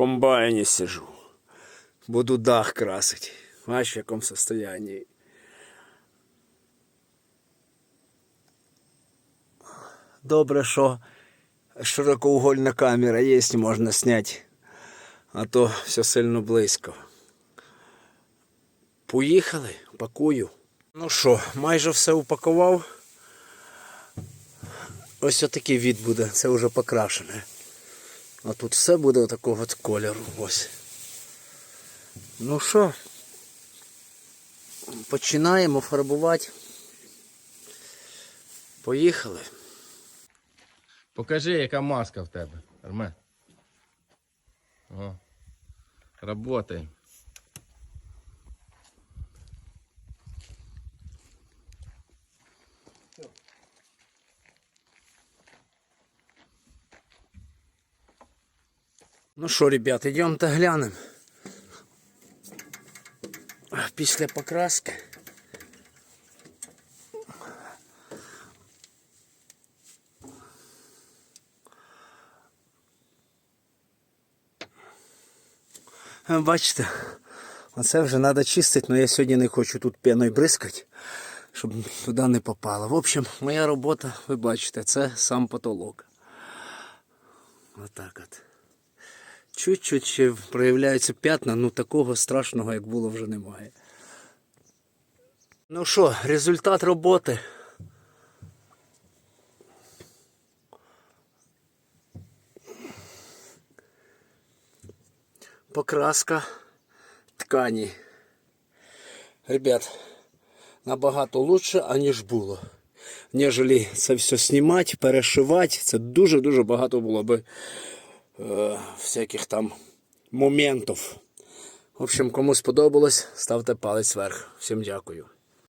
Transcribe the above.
комбайні сижу. Буду дах красить. Бачиш, в якому состоянии. Добре, що широкоугольна камера є, можна зняти. А то все сильно близько. Поїхали, пакую. Ну що, майже все упакував. Ось отакий від буде, це вже покрашене. А тут все буде такого от кольору. Ось. Ну що, починаємо фарбувати. Поїхали. Покажи, яка маска в тебе, Армен. О. Ну що, ребят, йдемте глянемо. Після покраски. Бачите, оце вже треба чистити, але я сьогодні не хочу тут пеною бризкати, щоб туди не попало. В общем, моя робота, ви бачите, це сам потолок. Отак от. Чуть-чуть ще проявляються п'ятна, ну такого страшного, як було, вже немає. Ну що, результат роботи. Покраска ткані. Ребят, набагато лучше, аніж було. Нежели це все знімати, перешивати. Це дуже-дуже багато було би е, всяких там моментів. В общем, кому сподобалось, ставте палець вверх. Всім дякую.